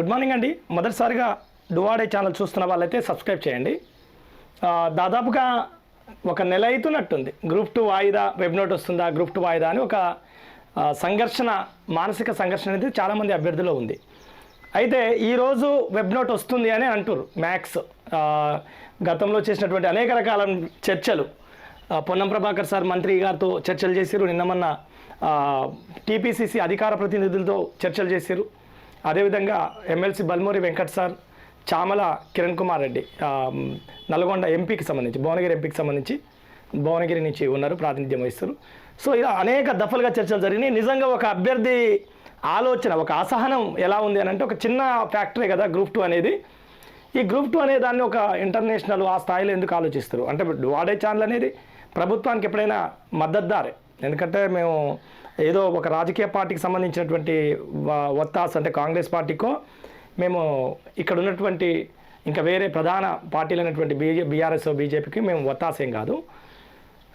Good morning అండి. మొదటిసారిగా డువాడే channel చూస్తున్న వాళ్ళైతే సబ్స్క్రైబ్ చేయండి. దాదాపుగా ఒక నెల అవుతున్నట్టుంది గ్రూప్ టూ వాయిదా వెబ్ నోట్ వస్తుందా గ్రూప్ టూ వాయిదా అని ఒక సంఘర్షణ మానసిక సంఘర్షణ అనేది చాలామంది అభ్యర్థుల్లో ఉంది. అయితే ఈరోజు వెబ్ నోట్ వస్తుంది అని అంటారు మ్యాథ్స్ గతంలో చేసినటువంటి అనేక రకాల చర్చలు. పొన్నం ప్రభాకర్ సార్ మంత్రి గారితో చర్చలు చేశారు నిన్న మొన్న టీపీసీసీ అధికార ప్రతినిధులతో చర్చలు చేశారు అదేవిధంగా ఎమ్మెల్సీ బల్మూరి వెంకట్ సార్ చామల కిరణ్ కుమార్ రెడ్డి నల్గొండ ఎంపీకి సంబంధించి భువనగిరి ఎంపీకి సంబంధించి భువనగిరి నుంచి ఉన్నారు ప్రాతినిధ్యం వహిస్తారు సో ఇలా అనేక దఫలుగా చర్చలు జరిగినాయి. నిజంగా ఒక అభ్యర్థి ఆలోచన ఒక అసహనం ఎలా ఉంది అని అంటే ఒక చిన్న ఫ్యాక్టరీ కదా గ్రూప్ టూ అనేది. ఈ గ్రూప్ టూ అనే దాన్ని ఒక ఇంటర్నేషనల్ ఆ స్థాయిలో ఎందుకు ఆలోచిస్తారు? అంటే వాడే ఛానల్ అనేది ప్రభుత్వానికి ఎప్పుడైనా మద్దతుదారే. ఎందుకంటే మేము ఏదో ఒక రాజకీయ పార్టీకి సంబంధించినటువంటి వ- ఒత్తాస్ అంటే కాంగ్రెస్ పార్టీకో మేము ఇక్కడ ఉన్నటువంటి ఇంకా వేరే ప్రధాన పార్టీలు అయినటువంటి బీజే బీఆర్ఎస్ బీజేపీకి మేము ఒత్తాసేం కాదు.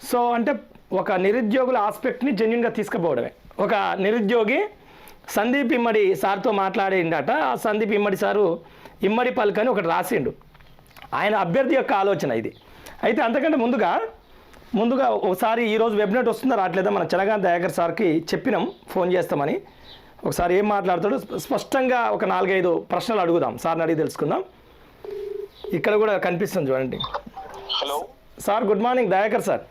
సో అంటే ఒక నిరుద్యోగుల ఆస్పెక్ట్ని జెన్యున్గా తీసుకుపోవడమే. ఒక నిరుద్యోగి సందీప్ ఇమ్మడి సార్తో మాట్లాడిండట ఆ సందీప్ ఇమ్మడి సారు ఇమ్మడి పలుకని అని ఒకటి రాసిండు. ఆయన అభ్యర్థి యొక్క ఆలోచన ఇది. అయితే అంతకంటే ముందుగా ముందుగా ఒకసారి ఈరోజు వెబ్నెట్ వస్తుందా రావట్లేదా? మన చలగాన్ దయాకర్ సార్కి చెప్పినాం ఫోన్ చేస్తామని. ఒకసారి ఏం మాట్లాడతాడో స్ప- స్పష్టంగా ఒక నాలుగైదు ప్రశ్నలు అడుగుదాం. సార్ని అడిగి తెలుసుకుందాం. ఇక్కడ కూడా కనిపిస్తుంది చూడండి. Hello sir good morning Dayakar sir.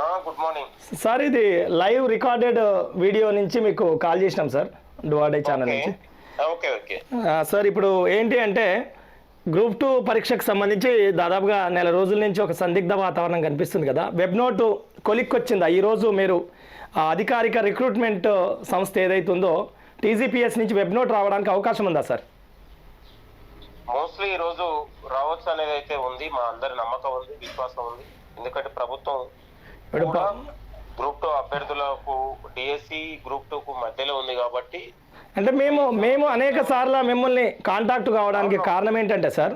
Good morning sir ఇది లైవ్ రికార్డెడ్ వీడియో నుంచి మీకు కాల్ చేసినాం సార్ డువాడే ఛానల్ నుంచి. సార్ ఇప్పుడు ఏంటి అంటే గ్రూప్ టూ పరీక్షకు సంబంధించి దాదాపుగా నెల రోజుల నుంచి ఒక సందిగ్ధ వాతావరణం కనిపిస్తుంది కదా. వెబ్ నోట్ కొలిక్కొచ్చిందా? ఈరోజు మీరు అధికారిక రిక్రూట్మెంట్ సంస్థ ఏదైతే ఉందో టీజీపీఎస్ నుంచి వెబ్ నోట్ రావడానికి అవకాశం ఉందా సార్? మోస్ట్లీ ఈ రోజు రావచ్చు అనేది అయితే ఉంది. మా అందరి నమ్మకం ఉంది విశ్వాసం ఉంది. ఎందుకంటే ప్రభుత్వం గ్రూప్ టూ అభ్యర్థులకు డిఎస్సి గ్రూప్ టూ కు మధ్యలో ఉంది కాబట్టి అంటే మేము మేము అనేక సార్లు మిమ్మల్ని కాంటాక్ట్ కావడానికి కారణం ఏంటంటే సార్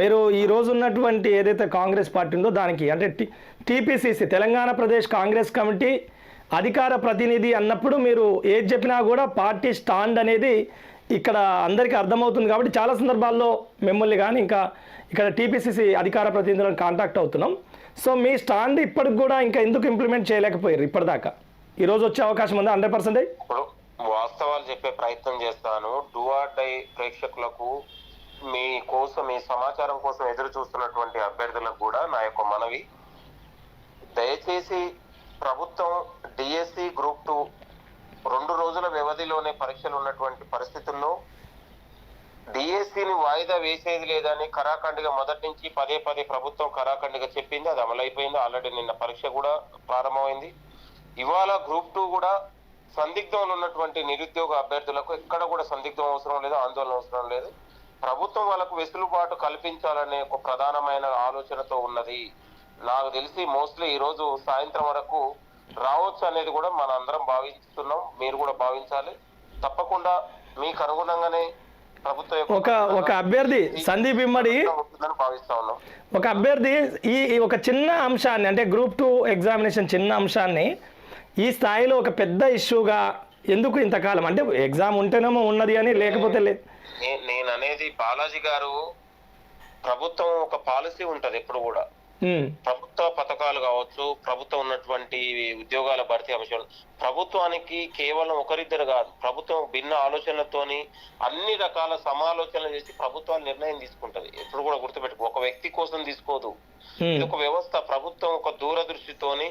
మీరు ఈ రోజు ఉన్నటువంటి ఏదైతే కాంగ్రెస్ పార్టీ ఉందో దానికి అంటే T TPCC Telangana Pradesh Congress committee అధికార ప్రతినిధి అన్నప్పుడు మీరు ఏది చెప్పినా కూడా పార్టీ స్టాండ్ అనేది ఇక్కడ అందరికీ అర్థమవుతుంది కాబట్టి చాలా సందర్భాల్లో మిమ్మల్ని కానీ ఇంకా ఇక్కడ టీపీసీసీ అధికార ప్రతినిధులను కాంటాక్ట్ అవుతున్నాం. సో మీ స్టాండ్ ఇప్పటికి కూడా ఇంకా ఎందుకు ఇంప్లిమెంట్ చేయలేకపోయారు ఇప్పటిదాకా? ఈరోజు వచ్చే అవకాశం ఉందా? హండ్రెడ్ పర్సెంటేజ్ వాస్తవాలు చెప్పే ప్రయత్నం చేస్తాను. డూ ఆర్ డై ప్రేక్షకులకు మీ కోసం మీ సమాచారం కోసం ఎదురు చూస్తున్నటువంటి అభ్యర్థులకు కూడా నా యొక్క మనవి. దయచేసి ప్రభుత్వం డిఎస్సి గ్రూప్ టూ రెండు రోజుల వ్యవధిలోనే పరీక్షలు ఉన్నటువంటి పరిస్థితుల్లో డిఎస్సిని వాయిదా వేసేది లేదని కరాఖండిగా మొదటి నుంచి పదే పదే ప్రభుత్వం కరాఖండిగా చెప్పింది. అది అమలైపోయింది. ఆల్రెడీ నిన్న పరీక్ష కూడా ప్రారంభమైంది. ఇవాళ గ్రూప్ టూ కూడా సందిగ్ధంలో ఉన్నటువంటి నిరుద్యోగ అభ్యర్థులకు ఎక్కడ కూడా సందిగ్ధం అవసరం లేదు ఆందోళన అవసరం లేదు. ప్రభుత్వం వాళ్ళకు వెసులుబాటు కల్పించాలనే ఒక ప్రధానమైన ఆలోచనతో ఉన్నది. నాకు తెలిసి మోస్ట్లీ ఈ రోజు సాయంత్రం వరకు రావచ్చు అనేది కూడా మన అందరం భావిస్తున్నాం. మీరు కూడా భావించాలి. తప్పకుండా మీకు అనుగుణంగానే ఒక ఒక అభ్యర్థి సందీప్ ఇమ్మడి ఒక అభ్యర్థి ఈ ఒక చిన్న అంశాన్ని అంటే గ్రూప్ టూ ఎగ్జామినేషన్ చిన్న అంశాన్ని ఈ స్థాయిలో ఒక పెద్ద ఇష్యూగా ఎందుకు ఇంతకాలం? అంటే ఎగ్జామ్ ఉంటేనేమో ఉన్నది అని లేకపోతే లేదు నేను అనేది బాలాజీ గారు ప్రభుత్వం ఒక పాలసీ ఉంటది ఎప్పుడు కూడా. ప్రభుత్వ పథకాలు కావచ్చు ప్రభుత్వం ఉన్నటువంటి ఉద్యోగాల భర్తీ అంశాలు ప్రభుత్వానికి కేవలం ఒకరిద్దరు కాదు ప్రభుత్వం భిన్న ఆలోచనలతోని అన్ని రకాల సమాలోచనలు చేసి ప్రభుత్వాలు నిర్ణయం తీసుకుంటది. ఎప్పుడు కూడా గుర్తుపెట్టుకో ఒక వ్యక్తి కోసం తీసుకోదు. ఇది ఒక వ్యవస్థ ప్రభుత్వం ఒక దూరదృష్టితోని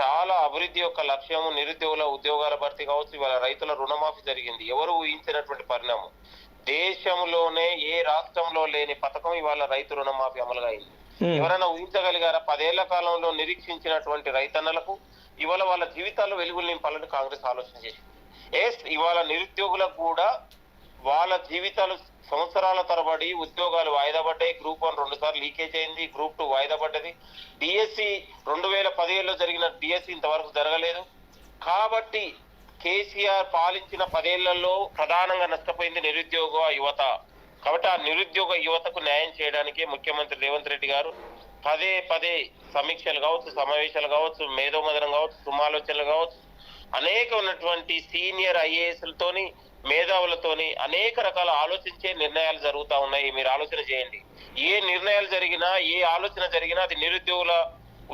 చాలా అభివృద్ధి యొక్క లక్ష్యము నిరుద్యోగుల ఉద్యోగాల భర్తీ కావచ్చు ఇవాళ రైతుల రుణమాఫీ జరిగింది. ఎవరు ఊహించినటువంటి పరిణామం? దేశంలోనే ఏ రాష్ట్రంలో లేని పథకం ఇవాళ రైతు రుణమాఫీ అమలుగా అయింది. Hmm. ఎవరైనా ఊహించగలిగారా? పదేళ్ళ కాలంలో నిరీక్షించినటువంటి రైతన్నలకు ఇవాళ వాళ్ళ జీవితాల్లో వెలుగులు నింపాలని కాంగ్రెస్ ఆలోచన చేసింది. ఎస్ ఇవాళ నిరుద్యోగులకు కూడా వాళ్ళ జీవితాలు సంవత్సరాల తరబడి ఉద్యోగాలు వాయిదా పడ్డాయి. గ్రూప్ వన్ రెండు సార్లు లీకేజ్ అయింది. గ్రూప్ టూ వాయిదా పడ్డది. డిఎస్సి రెండు వేల పదిహేడులో జరిగిన డిఎస్సి ఇంతవరకు జరగలేదు. కాబట్టి కేసీఆర్ పాలించిన పదేళ్ళలో ప్రధానంగా నష్టపోయింది నిరుద్యోగ యువత. కాబట్టి ఆ నిరుద్యోగ యువతకు న్యాయం చేయడానికి ముఖ్యమంత్రి రేవంత్ రెడ్డి గారు పదే పదే సమీక్షలు కావచ్చు సమావేశాలు కావచ్చు మేధోమదనం కావచ్చు సుమాలోచనలు కావచ్చు అనేక ఉన్నటువంటి సీనియర్ ఐఏఎస్లతోని మేధావులతోని అనేక రకాల ఆలోచించే నిర్ణయాలు జరుగుతూ ఉన్నాయి. మీరు ఆలోచన చేయండి. ఏ నిర్ణయాలు జరిగినా ఏ ఆలోచన జరిగినా అది నిరుద్యోగుల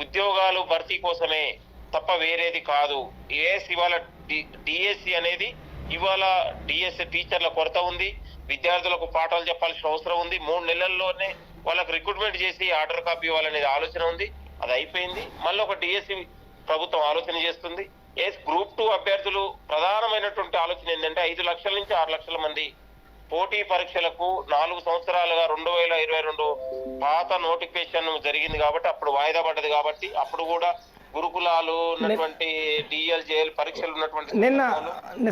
ఉద్యోగాలు భర్తీ కోసమే తప్ప వేరేది కాదు. ఏఎస్ ఇవాళ డిఎస్సి అనేది ఇవాళ డిఎస్సి టీచర్ల కొరత ఉంది. విద్యార్థులకు పాఠాలు చెప్పాల్సిన అవసరం ఉంది. మూడు నెలల్లోనే వాళ్ళకి రిక్రూట్మెంట్ చేసి ఆర్డర్ కాపీ ఇవ్వాలనేది ఆలోచన ఉంది. అది అయిపోయింది. మళ్ళీ ఒక డిఎస్సి ప్రభుత్వం ఆలోచన చేస్తుంది. ఎస్ గ్రూప్ టూ అభ్యర్థులు ప్రధానమైనటువంటి ఆలోచన ఏంటంటే ఐదు లక్షల నుంచి ఆరు లక్షల మంది పోటీ పరీక్షలకు నాలుగు సంవత్సరాలుగా రెండు వేల ఇరవై రెండు పాత నోటిఫికేషన్ జరిగింది కాబట్టి అప్పుడు వాయిదా పడ్డది కాబట్టి అప్పుడు కూడా గురుకులాలు ఉన్నటువంటి డిఎల్జేఎల్ పరీక్షలు ఉన్నటువంటి నిన్న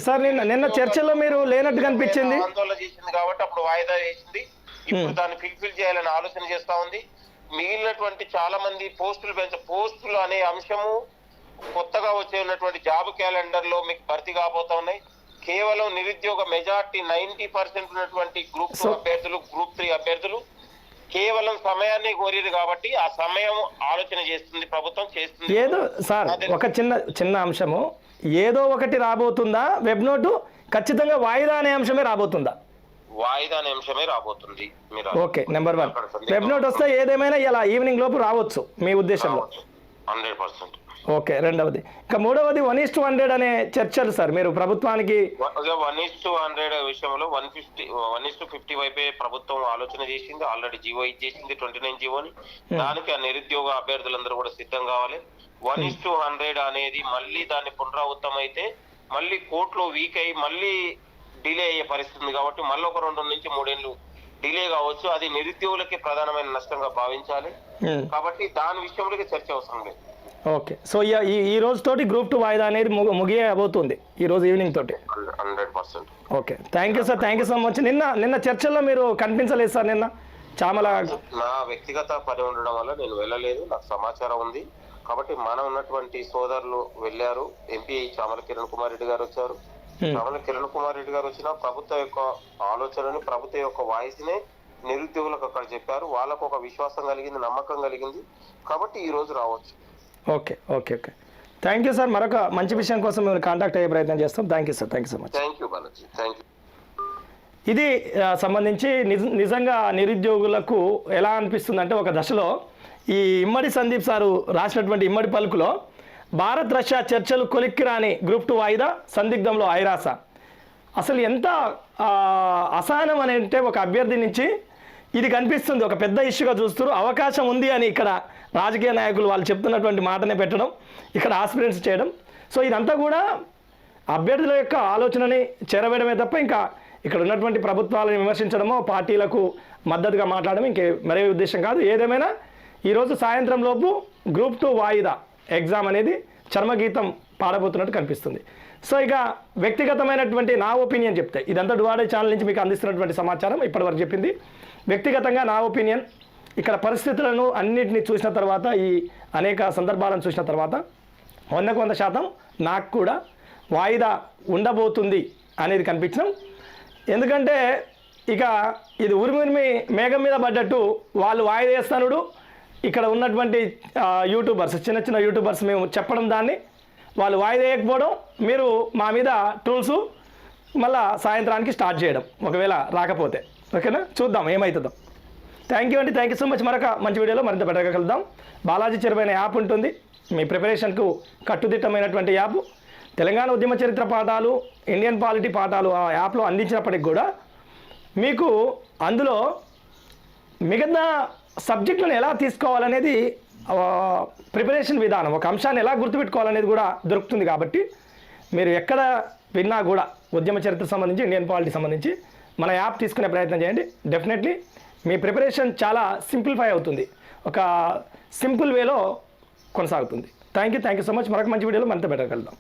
సార్ నిన్న నిన్న చర్చలో మీరు లేనట్టు కనిపించింది. ఆందోళన చేసింది కాబట్టి అప్పుడు వాయిదా వేసింది. ఇప్పుడు దాన్ని ఫిల్ఫిల్ చేయాలని ఆలోచన చేస్తా ఉంది. మిగిలినటువంటి చాలా మంది పోస్టులు పెంచ పోస్టులు అనే అంశము కొత్తగా వచ్చే ఉన్నటువంటి జాబ్ క్యాలెండర్లో మీకు భర్తీ కాబోతా ఉన్నాయి. కేవలం నిరుద్యోగ మెజార్టీ నైన్టీ పర్సెంట్ ఉన్నటువంటి గ్రూప్ టూ అభ్యర్థులు గ్రూప్ త్రీ అభ్యర్థులు కేవలం సమయాన్ని కోరేది కాబట్టి ఆ సమయం ఆలోచన చేస్తుంది ప్రభుత్వం చేస్తుంది. ఏదో సార్ ఒక చిన్న చిన్న అంశము. ఏదో ఒకటి రాబోతుందా? వెబ్ నోటు ఖచ్చితంగా వాయిదా అనే అంశమే రాబోతుందా? వాయిదా అనే అంశమే రాబోతుంది. మీరు okay number one. Web note వస్తే ఏదేమైనా ఇలా ఈవినింగ్ లోపు రావచ్చు మీ ఉద్దేశంలో. Hundred percent. ఓకే రెండవది. ఇంకా మూడవది వన్ ఈస్ట్ హండ్రెడ్ అనే చర్చలు సార్ మీరు ప్రభుత్వానికి వన్ ఇస్ టు హండ్రెడ్ విషయంలో one fifty one is to fifty వైపే ప్రభుత్వం ఆలోచన చేసింది ఆల్రెడీ జీవో ఇచ్చేసింది ట్వంటీ నైన్ జీవోని. దానికి ఆ నిరుద్యోగ అభ్యర్థులందరూ కూడా సిద్ధం కావాలి. వన్ ఇస్ టు హండ్రెడ్ అనేది మళ్ళీ దాన్ని పునరావృతం అయితే మళ్ళీ కోర్టులో వీక్ అయ్యి మళ్ళీ డిలే అయ్యే పరిస్థితి ఉంది కాబట్టి మళ్ళీ ఒక రెండు నుంచి మూడేళ్ళు డిలే కావచ్చు. అది నిరుద్యోగులకి ప్రధానమైన నష్టంగా భావించాలి. ఉమ్, కాబట్టి దాని విషయంలో చర్చ అవసరం లేదు. ఓకే. సో ఈ- ఈ ఈ రోజు తోటి గ్రూప్ టూ వాయిదా అనేది ముగి ముగియబోతుంది ఈ రోజు ఈవినింగ్ తోటి. Hundred percent. Okay. Thank you sir thank you so much నిన్న నిన్న చర్చల్లో మీరు కనిపించలేదు సార్ నిన్న. చామల నా వ్యక్తిగత పని ఉండడం వల్ల నేను వెళ్ళలేదు. నాకు సమాచారం ఉంది. కాబట్టి మన ఉన్నటువంటి సోదరులు వెళ్ళారు. ఎంపీ చామల కిరణ్ కుమార్ రెడ్డి గారు వచ్చారు. Hmm. చామల కిరణ్ కుమార్ రెడ్డి గారు వచ్చిన ప్రభుత్వం యొక్క ఆలోచనని ప్రభుత్వం యొక్క వాయిస్ నే నిరుద్యోగులకు అక్కడ చెప్పారు. వాళ్ళకు ఒక విశ్వాసం కలిగింది నమ్మకం కలిగింది. కాబట్టి ఈ రోజు రావచ్చు. Okay okay okay. Thank you sir మరొక మంచి విషయం కోసం మేము కాంటాక్ట్ అయ్యే ప్రయత్నం చేస్తాం. Thank you sir thank you so much thank you Balaji thank you ఇది సంబంధించి నిజ నిజంగా నిరుద్యోగులకు ఎలా అనిపిస్తుంది అంటే ఒక దశలో ఈ ఇమ్మడి సందీప్ సారు రాసినటువంటి ఇమ్మడి పలుకులో భారత్ రష్యా చర్చలు కొలిక్కి రాని గ్రూప్ టూ వాయిదా సందిగ్ధంలో ఐరాస. అసలు ఎంత అసహనం అని అంటే ఒక అభ్యర్థి నుంచి ఇది కనిపిస్తుంది. ఒక పెద్ద ఇష్యూగా చూస్తారు అవకాశం ఉంది అని ఇక్కడ రాజకీయ నాయకులు వాళ్ళు చెప్తున్నటువంటి మాటనే పెట్టడం ఇక్కడ ఆస్పిరెంట్స్ చేయడం. సో ఇదంతా కూడా అభ్యర్థుల యొక్క ఆలోచనని చేరవేయడమే తప్ప ఇంకా ఇక్కడ ఉన్నటువంటి ప్రభుత్వాలను విమర్శించడమో పార్టీలకు మద్దతుగా మాట్లాడడం ఇంకే మరే ఉద్దేశం కాదు. ఏదేమైనా ఈరోజు సాయంత్రం లోపు గ్రూప్ టూ వాయిదా ఎగ్జామ్ అనేది చర్మగీతం పాడబోతున్నట్టు కనిపిస్తుంది. సో ఇక వ్యక్తిగతమైనటువంటి నా ఒపీనియన్ చెప్తే ఇదంతా డువాడే ఛానల్ నుంచి మీకు అందిస్తున్నటువంటి సమాచారం ఇప్పటివరకు చెప్పింది. వ్యక్తిగతంగా నా ఒపీనియన్ ఇక్కడ పరిస్థితులను అన్నింటినీ చూసిన తర్వాత ఈ అనేక సందర్భాలను చూసిన తర్వాత వందకు వంద శాతం నాకు కూడా వాయిదా ఉండబోతుంది అనేది కనిపించడం. ఎందుకంటే ఇక ఇది ఉరిమిరిమి మేఘం మీద పడ్డట్టు వాళ్ళు వాయిదా వేస్తానుడు. ఇక్కడ ఉన్నటువంటి యూట్యూబర్స్ చిన్న చిన్న యూట్యూబర్స్ మేము చెప్పడం దాన్ని. వాళ్ళు వాయిదా వేయకపోవడం మీరు మా మీద టూల్స్ మళ్ళా సాయంత్రానికి స్టార్ట్ చేయడం ఒకవేళ రాకపోతే. ఓకేనా? చూద్దాం ఏమవుతుందో థ్యాంక్ యూ అండి థ్యాంక్ యూ సో మచ్ మరొక మంచి వీడియోలో మరింత బెటర్గా కలుద్దాం. బాలాజీ చెరువైన యాప్ ఉంటుంది. మీ ప్రిపరేషన్కు కట్టుదిట్టమైనటువంటి యాప్. తెలంగాణ ఉద్యమ చరిత్ర పాఠాలు ఇండియన్ పాలిటీ పాఠాలు ఆ యాప్లో అందించినప్పటికి కూడా మీకు అందులో మిగతా సబ్జెక్టులను ఎలా తీసుకోవాలనేది ప్రిపరేషన్ విధానం ఒక అంశాన్ని ఎలా గుర్తుపెట్టుకోవాలనేది కూడా దొరుకుతుంది కాబట్టి మీరు ఎక్కడ విన్నా కూడా ఉద్యమ చరిత్ర సంబంధించి ఇండియన్ పాలిటీ సంబంధించి మన యాప్ తీసుకునే ప్రయత్నం చేయండి. డెఫినెట్లీ మీ ప్రిపరేషన్ చాలా సింప్లిఫై అవుతుంది. ఒక సింపుల్ వేలో కొనసాగుతుంది. Thank you thank you so much మరొక మంచి వీడియోలో మనతో బెటర్ కలుద్దాం.